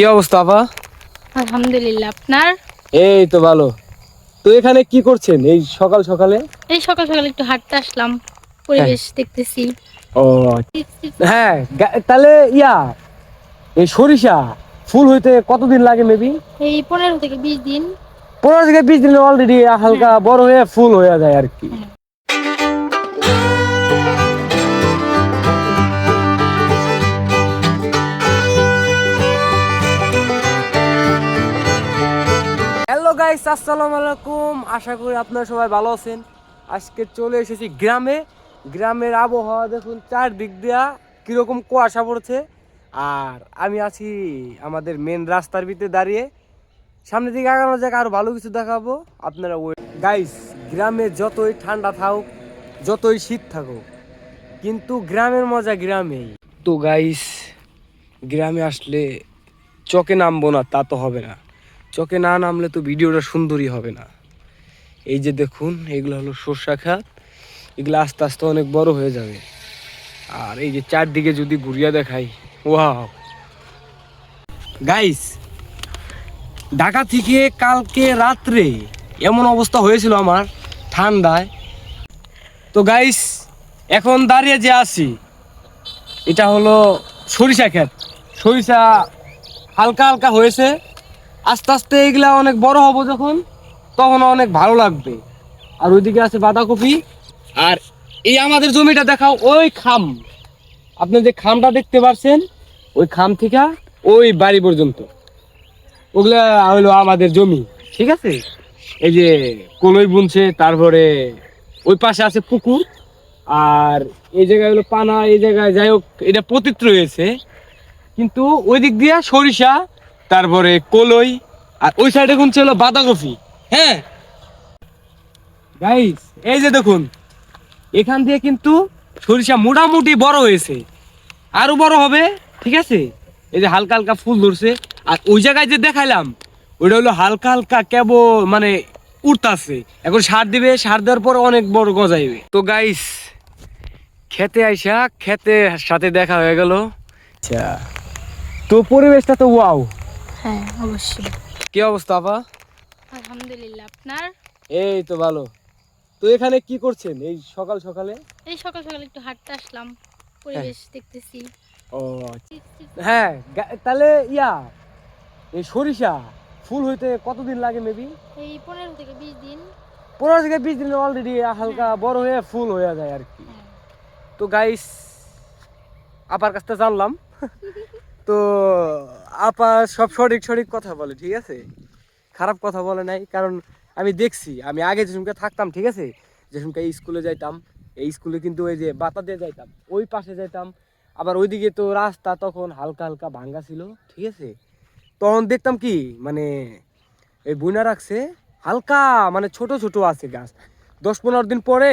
কি অবস্থা আপা? আলহামদুলিল্লাহ আপনার? এই তো ভালো। তো এখানে কি করছেন এই সকাল সকালে? এই সকাল সকাল একটু হাঁটতে আসলাম পরিবেশ দেখতেছি। ও হ্যাঁ তাহলে ইয়া এই সরিষা ফুল হইতে কতদিন লাগে মেবি এই পনেরো থেকে বিশ দিন। পনেরো থেকে বিশ দিন অলরেডি হালকা বড় হয়ে ফুল হয়ে যায় আর কি। গাইস, আসসালামু আলাইকুম। আশা করি আপনারা সবাই ভালো আছেন। আজকে চলে এসেছি গ্রামে। গ্রামের আবহাওয়া দেখুন, চারদিক দিয়া কীরকম কুয়াশা পড়ছে। আর আমি আছি আমাদের মেন রাস্তার ভিতরে দাঁড়িয়ে। সামনের দিকে আগানো যাক, আরও ভালো কিছু দেখাবো। আপনারা ওই গাইস, গ্রামে যতই ঠান্ডা থাকুক, যতই শীত থাকুক, কিন্তু গ্রামের মজা গ্রামেই। তো গাইস, গ্রামে আসলে চকে নামবো না, তা তো হবে না। চকে না নামলে তো ভিডিওটা সুন্দরই হবে না। এই যে দেখুন, এগুলো হলো সর্ষা খাত। এগুলো আস্তে আস্তে অনেক বড় হয়ে যাবে। আর এই যে চারদিকে যদি ঘুরিয়া দেখাই, ওয়াও। গাইস ঢাকা থেকে কালকে রাত্রে এমন অবস্থা হয়েছিল আমার ঠান্ডায়। তো গাইস এখন দাঁড়িয়ে যে আছি, এটা হলো সরিষা ক্ষেত। সরিষা হালকা হালকা হয়েছে। আস্তে আস্তে এগুলা অনেক বড় হব যখন, তখন অনেক ভালো লাগবে। আর ওইদিকে আছে বাঁধাকপি। আর এই আমাদের জমিটা দেখাও, ওই খাম। আপনি যে খামটা দেখতে পাচ্ছেন ওই খাম থেকে ওই বাড়ি পর্যন্ত। ওগুলা হলো আমাদের জমি, ঠিক আছে? এই যে কলই বুনছে, তারপরে ওই পাশে আছে পুকুর। আর এই জায়গায় হলো পানা, এই জায়গায় যাই হোক, এটা পতিত্র হয়েছে কিন্তু ওই দিক দিয়ে সরিষা তারপরে কলই আর ওই সাইডে কোন ছিল বাঁধাকপি। হ্যাঁ? গাইস এই যে দেখুন এখান দিয়ে কিন্তু সরিষা মোটামুটি বড় হয়েছে। আরও বড় হবে ঠিক আছে? এই যে হালকা হালকা ফুল ধরছে আর ওই জায়গায় যে দেখাইলাম ওইটা হলো হালকা হালকা কেবল মানে উঠতাছে এখন সার দিবে সার দেওয়ার পর অনেক বড় গজাইবে। তো গাইস খেতে আইসা খেতে সাথে দেখা হয়ে গেল। আচ্ছা। তো পরিবেশটা তো ওয়াও হ্যাঁ অবশ্যই। কি অবস্থা আপা? আলহামদুলিল্লাহ আপনার? এই তো ভালো। তো এখানে কি করছেন এই সকাল সকালে? এই সকাল সকাল একটু হাঁটতে আসলাম পরিবেশ দেখতেছি। ও হ্যাঁ তাহলে ইয়া এই সরিষা ফুল হইতে কতদিন লাগে মেবি এই পনেরো থেকে বিশ দিন। পনেরো থেকে বিশ দিন অলরেডি হালকা বড় হয়ে ফুল হয়ে যায় আর কি। হ্যাঁ। তো গাইস আপার কাছ থেকে জানলাম। তো আপা সব সঠিক সঠিক কথা বলে, ঠিক আছে? খারাপ কথা বলে নাই, কারণ আমি দেখছি, আমি আগে যে সময় থাকতাম, ঠিক আছে? যে সময় স্কুলে যাইতাম, এই স্কুলে কিন্তু ওই যে বাতা দিয়ে যাইতাম, ওই পাশে যাইতাম। আবার ওইদিকে তো রাস্তা তখন হালকা হালকা ভাঙ্গা ছিল, ঠিক আছে? তখন দেখতাম কি মানে এই বুনা রাখছে, হালকা মানে ছোট ছোট আছে গাছ। দশ পনেরো দিন পরে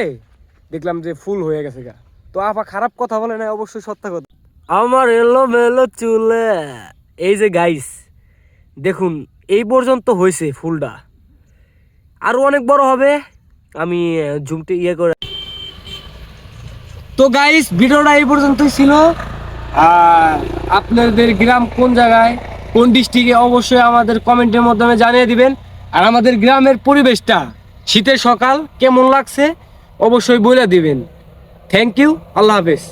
দেখলাম যে ফুল হয়ে গেছে গা। তো আপা খারাপ কথা বলে না অবশ্যই সত্য কথা। আমার এলো মেলো চুলে। এই যে গাইস দেখুন এই পর্যন্ত হয়েছে ফুলটা। আরও অনেক বড় হবে আমি আহ, ইয়ে করে তো গাইস ভিডিওটা এই পর্যন্তই ছিল। আপনাদের গ্রাম কোন জায়গায় কোন ডিস্ট্রিক্টে অবশ্যই আমাদের কমেন্টের মাধ্যমে জানিয়ে দিবেন। আর আমাদের গ্রামের পরিবেশটা শীতের সকাল কেমন লাগছে অবশ্যই বলে দিবেন। থ্যাংক ইউ আল্লাহ হাফেজ।